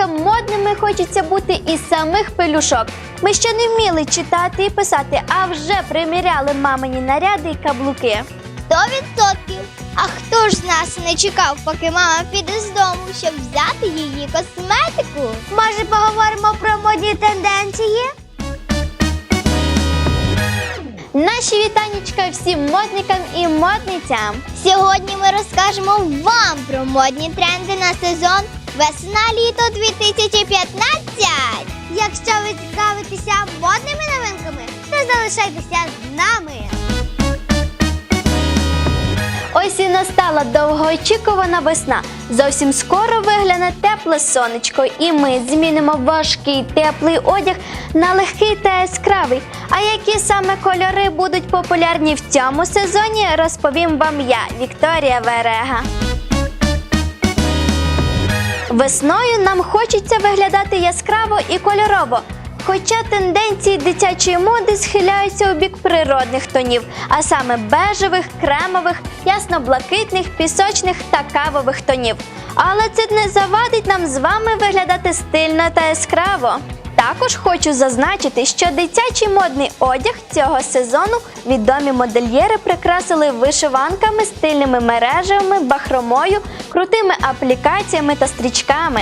дівчаткам модними хочеться бути із самих пелюшок. Ми ще не вміли читати і писати, а вже приміряли мамині наряди і каблуки. Сто відсотків. А хто ж з нас не чекав, поки мама піде з дому, щоб взяти її косметику? Може, поговоримо про модні тенденції? Наші вітанічка всім модникам і модницям. Сьогодні ми розкажемо вам про модні тренди на сезон весна-літо 2015. Якщо ви цікавитеся модними новинками, то залишайтеся з нами. Ось і настала довгоочікувана весна. Зовсім скоро вигляне тепле сонечко, і ми змінимо важкий теплий одяг на легкий та яскравий. А які саме кольори будуть популярні в цьому сезоні, розповім вам я, Вікторія Верега. Весною нам хочеться виглядати яскраво і кольорово. Хоча тенденції дитячої моди схиляються у бік природних тонів, а саме бежевих, кремових, ясно-блакитних, пісочних та кавових тонів. Але це не завадить нам з вами виглядати стильно та яскраво. Також хочу зазначити, що дитячий модний одяг цього сезону відомі модельєри прикрасили вишиванками, стильними мережами, бахромою, крутими аплікаціями та стрічками.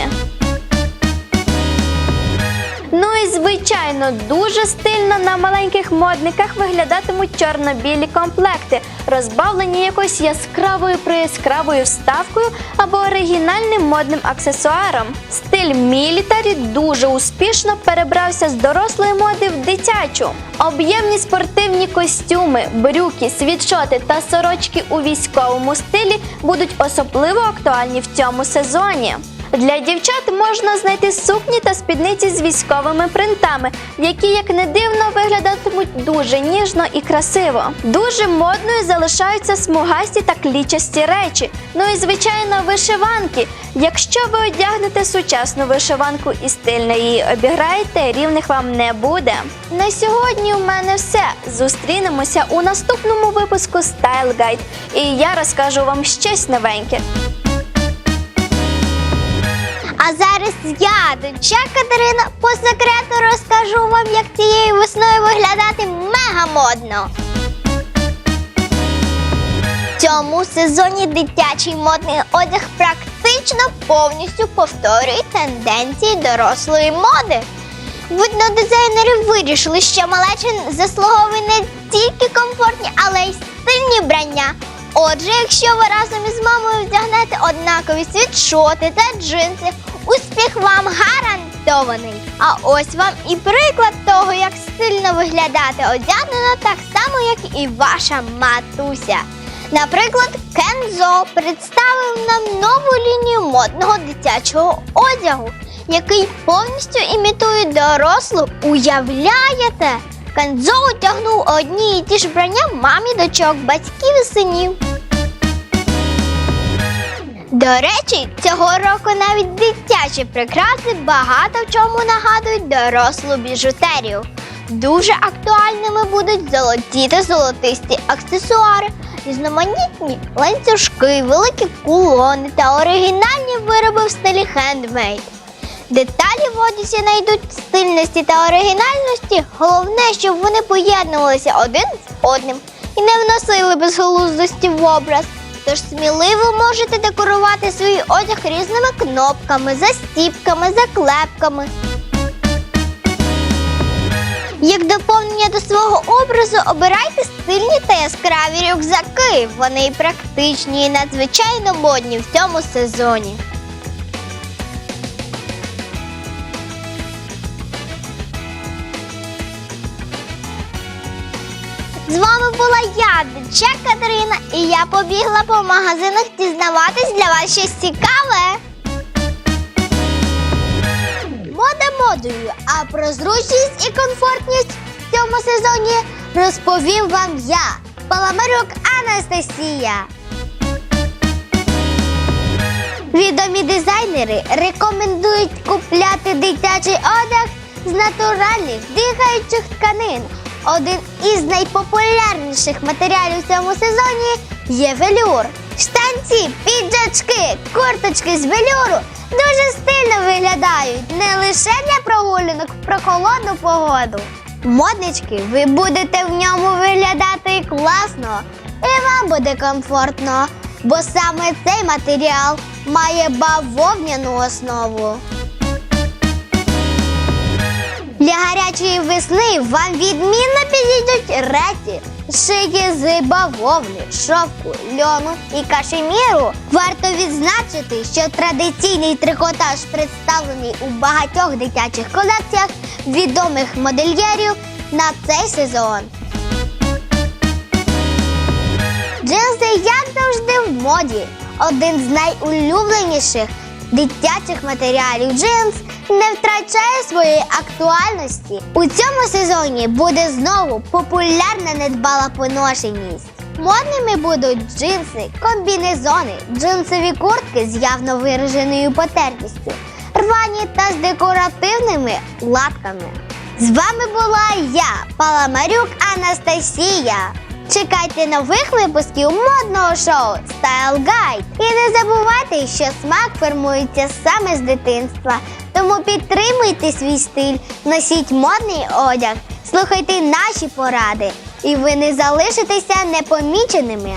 Звичайно, дуже стильно на маленьких модниках виглядатимуть чорно-білі комплекти, розбавлені якоюсь яскравою прияскравою вставкою або оригінальним модним аксесуаром. Стиль мілітарі дуже успішно перебрався з дорослої моди в дитячу. Об'ємні спортивні костюми, брюки, світшоти та сорочки у військовому стилі будуть особливо актуальні в цьому сезоні. Для дівчат можна знайти сукні та спідниці з військовими принтами, які, як не дивно, виглядатимуть дуже ніжно і красиво. Дуже модною залишаються смугасті та клічасті речі. Ну і звичайно, вишиванки. Якщо ви одягнете сучасну вишиванку і стильно її обіграєте, рівних вам не буде. На сьогодні у мене все. Зустрінемося у наступному випуску Style Guide. І я розкажу вам щось новеньке. А зараз я, доча Катерина, по секрету розкажу вам, як цією весною виглядати мега модно. В цьому сезоні дитячий модний одяг практично повністю повторює тенденції дорослої моди. Видно, дизайнери вирішили, що малеча заслуговує не тільки комфортні, але й стильні вбрання. Отже, якщо ви разом із мамою вдягнете однакові світшоти та джинси, успіх вам гарантований. А ось вам і приклад того, як стильно виглядати одягнено так само, як і ваша матуся. Наприклад, Кензо представив нам нову лінію модного дитячого одягу, який повністю імітує дорослу. Уявляєте? Кензо одягнув одні і ті ж вбрання мамі дочок, батьків і синів. До речі, цього року навіть дитячі прикраси багато в чому нагадують дорослу біжутерію. Дуже актуальними будуть золоті та золотисті аксесуари, різноманітні ланцюжки, великі кулони та оригінальні вироби в стилі хендмейд. Деталі в одязі знайдуть стильності та оригінальності. Головне, щоб вони поєднувалися один з одним і не вносили безглуздості в образ. Тож сміливо можете декорувати свій одяг різними кнопками, застіпками, заклепками. Як доповнення до свого образу обирайте стильні та яскраві рюкзаки. Вони практичні і надзвичайно модні в цьому сезоні. З вами була я, Дича Катерина, і я побігла по магазинах дізнаватись для вас щось цікаве. Мода модою, а про зручність і комфортність в цьому сезоні розповім вам я, Паламарюк Анастасія. Відомі дизайнери рекомендують купляти дитячий одяг з натуральних дихаючих тканин. Один із найпопулярніших матеріалів в цьому сезоні є велюр. Штанці, піджачки, курточки з велюру дуже стильно виглядають не лише для прогулянок в прохолодну погоду. Моднички, ви будете в ньому виглядати класно, і вам буде комфортно, бо саме цей матеріал має бавовняну основу. Для весни вам відмінно підійдуть речі, шиті з бавовни, шовку, льону і кашеміру. Варто відзначити, що традиційний трикотаж представлений у багатьох дитячих колекціях відомих модельєрів на цей сезон. Джинси, як завжди, в моді. Один з найулюбленіших дитячих матеріалів джинс не втрачає своєї актуальності. У цьому сезоні буде знову популярна недбала поношеність. Модними будуть джинси, комбінезони, джинсові куртки з явно вираженою потертістю, рвані та з декоративними латками. З вами була я, Паламарюк Анастасія. Чекайте нових випусків модного шоу Style Guide. І не забувайте, що смак формується саме з дитинства. Тому підтримуйте свій стиль, носіть модний одяг, слухайте наші поради, і ви не залишитеся непоміченими.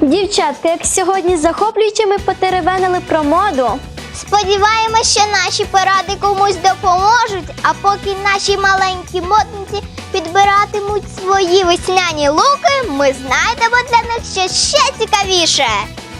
Дівчатка, як сьогодні захоплюючи, ми потеревенили про моду. Сподіваємось, що наші поради комусь допоможуть, а поки наші маленькі модниці підбиратимуть свої весняні луки, ми знайдемо для них щось ще цікавіше.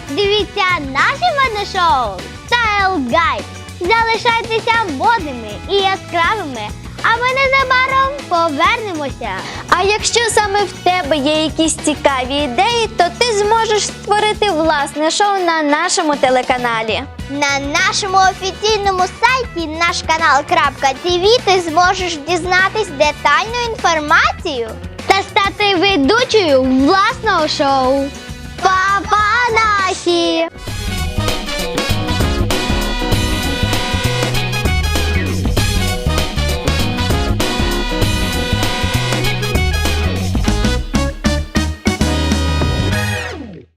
Дивіться наше модне шоу Style Guide. Залишайтеся модними і яскравими, а ми незабаром повернемося. А якщо саме в тебе є якісь цікаві ідеї, то ти зможеш створити власне шоу на нашому телеканалі. На нашому офіційному сайті наш канал.тв ти зможеш дізнатись детальну інформацію та стати ведучою власного шоу. Па-па наші!